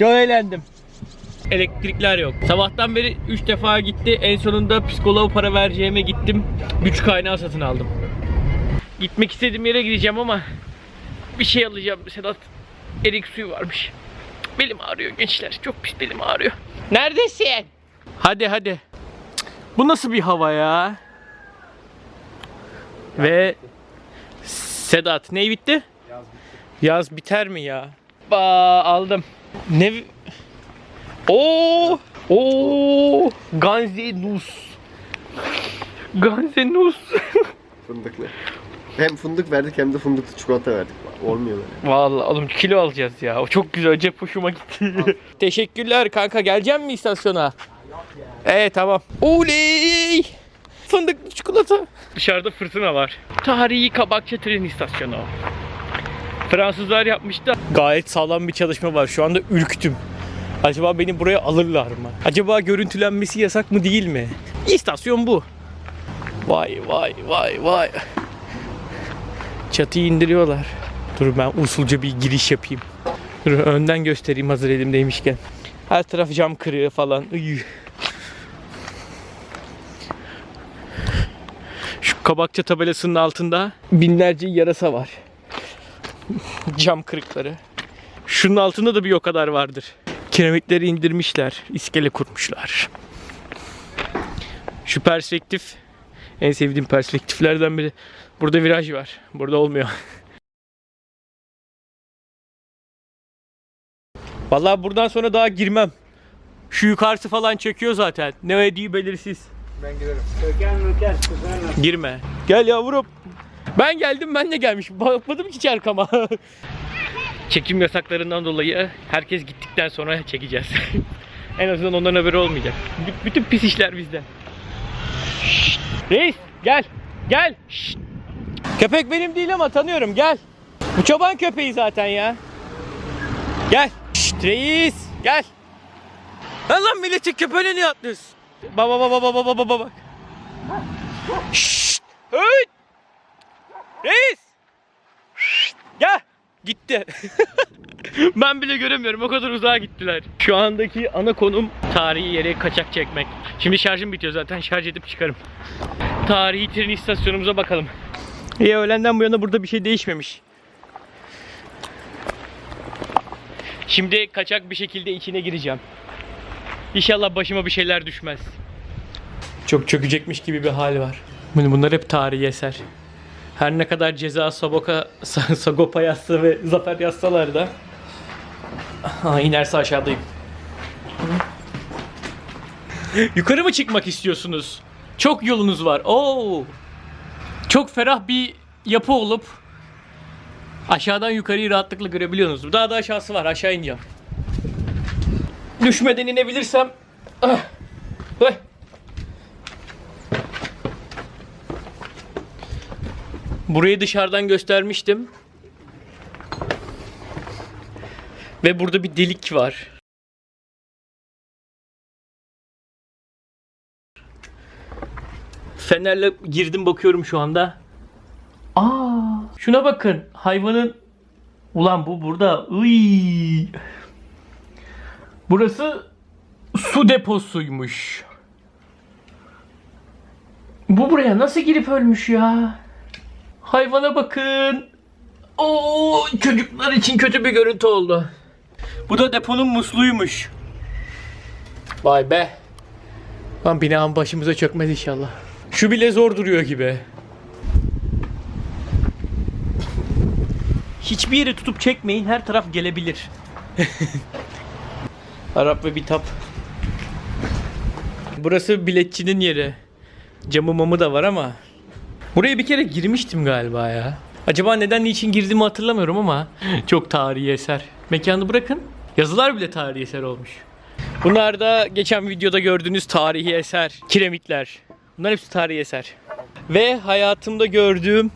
Çok eğlendim. Elektrikler yok. Sabahtan beri 3 defa gitti. En sonunda psikoloğa para vereceğime gittim. Güç kaynağı satın aldım. Gitmek istediğim yere gideceğim ama bir şey alacağım Sedat. Erik suyu varmış. Belim ağrıyor gençler. Çok pis belim ağrıyor. Neredesin? Hadi hadi. Bu nasıl bir hava ya? Ve Sedat ne bitti? Yaz biter mi ya? Ba aldım. Ne? Oo! Oo! Ganze Nus. Ganze Nus. Fındıklı. Hem fındık verdik hem de fındıklı çikolata verdik. Olmuyor böyle. Vallahi oğlum kilo alacağız ya. O çok güzel. Cep hoşuma gitti. Teşekkürler kanka. Gelecek mi istasyona? Evet tamam. Oley! Fındıklı çikolata. Dışarıda fırtına var. Tarihi Kabakçı tren istasyonu. Fransızlar yapmış da gayet sağlam bir çalışma var. Şu anda ürktüm. Acaba beni buraya alırlar mı? Acaba görüntülenmesi yasak mı değil mi? İstasyon bu. Vay vay vay vay. Çatıyı indiriyorlar. Dur ben usulca bir giriş yapayım. Dur önden göstereyim hazır elimdeymişken. Her taraf cam kırığı falan. Iy. Şu kabakça tabelasının altında binlerce yarasa var. cam kırıkları. Şunun altında da bir o kadar vardır. Kiremitleri indirmişler. iskele kurmuşlar. Şu perspektif en sevdiğim perspektiflerden biri. Burada viraj var. Burada olmuyor. Vallahi buradan sonra daha girmem. Şu yukarısı falan çekiyor zaten. Ne ödüğü belirsiz. Ben giderim. Girme. Gel yavrum. Ben geldim ben de gelmişim. Bakmadım ki hiç arkama. Çekim yasaklarından dolayı herkes gittikten sonra çekeceğiz. en azından onların haberi olmayacak. B- bütün pis işler bizde. Şşt! Reis gel. Gel. Şşt! Köpek benim değil ama tanıyorum gel. Bu çoban köpeği zaten ya. Gel. Şşt, reis gel. Lan lan milletin köpeğine niye atlıyorsun? Baba baba baba baba baba. Şşt! Hey! Reis! Gel! Gitti. ben bile göremiyorum. O kadar uzağa gittiler. Şu andaki ana konum tarihi yere kaçak çekmek. Şimdi şarjım bitiyor zaten. Şarj edip çıkarım. Tarihi tren istasyonumuza bakalım. İyi öğlenden bu yana burada bir şey değişmemiş. Şimdi kaçak bir şekilde içine gireceğim. İnşallah başıma bir şeyler düşmez. Çok çökecekmiş gibi bir hal var. Bun- Bunlar hep tarihi eser. Her ne kadar ceza Saboka, Sa- Sagopa yazsa ve Zafer yazsalar da inerse aşağıdayım. Yukarı mı çıkmak istiyorsunuz? Çok yolunuz var. Oo. Çok ferah bir yapı olup aşağıdan yukarıyı rahatlıkla görebiliyorsunuz. Daha da aşağısı var. Aşağı ineceğim. Düşmeden inebilirsem ah. Burayı dışarıdan göstermiştim. Ve burada bir delik var. Fenerle girdim bakıyorum şu anda. Aa, şuna bakın. Hayvanın Ulan bu burada. Iy. Burası su deposuymuş. Bu buraya nasıl girip ölmüş ya? Hayvana bakın. Oo, çocuklar için kötü bir görüntü oldu. Bu da deponun musluğuymuş. Vay be. Lan binanın başımıza çökmez inşallah. Şu bile zor duruyor gibi. Hiçbir yeri tutup çekmeyin. Her taraf gelebilir. Arap ve bitap. Burası biletçinin yeri. Camı mamı da var ama. Buraya bir kere girmiştim galiba ya. Acaba neden niçin girdiğimi hatırlamıyorum ama çok tarihi eser. Mekanı bırakın. Yazılar bile tarihi eser olmuş. Bunlar da geçen videoda gördüğünüz tarihi eser. Kiremitler. Bunlar hepsi tarihi eser. Ve hayatımda gördüğüm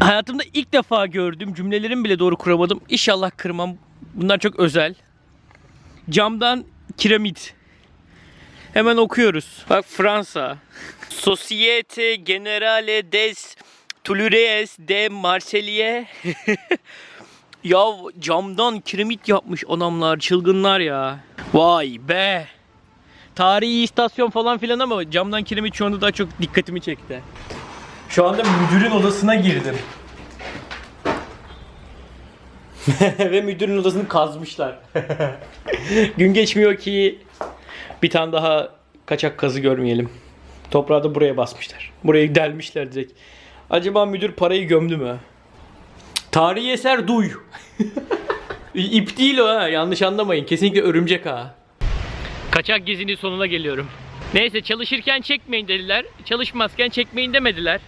Hayatımda ilk defa gördüğüm cümlelerimi bile doğru kuramadım. İnşallah kırmam. Bunlar çok özel. Camdan kiremit. Hemen okuyoruz. Bak Fransa. Societe Generale des Toulouse de Marseille Ya camdan kiremit yapmış adamlar çılgınlar ya. Vay be. Tarihi istasyon falan filan ama camdan kiremit şu anda daha çok dikkatimi çekti. Şu anda müdürün odasına girdim. Ve müdürün odasını kazmışlar. Gün geçmiyor ki bir tane daha kaçak kazı görmeyelim. Toprağı da buraya basmışlar. Burayı delmişler direkt. Acaba müdür parayı gömdü mü? Tarihi eser duy. İp değil o ha yanlış anlamayın. Kesinlikle örümcek ha. Kaçak gezinin sonuna geliyorum. Neyse çalışırken çekmeyin dediler. Çalışmazken çekmeyin demediler.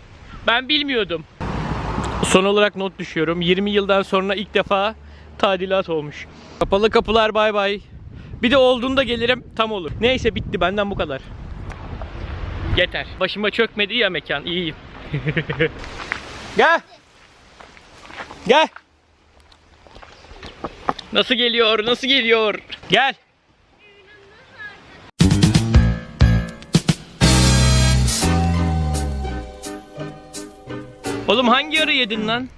Ben bilmiyordum. Son olarak not düşüyorum. 20 yıldan sonra ilk defa tadilat olmuş. Kapalı kapılar bay bay. Bir de olduğunda gelirim tam olur. Neyse bitti benden bu kadar. Yeter. Başıma çökmedi ya mekan. İyiyim. Gel. Gel. Nasıl geliyor? Nasıl geliyor? Gel. Oğlum hangi arı yedin lan?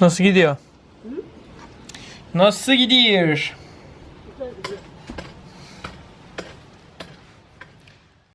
Nasıl gidiyor? Nasıl gidiyor?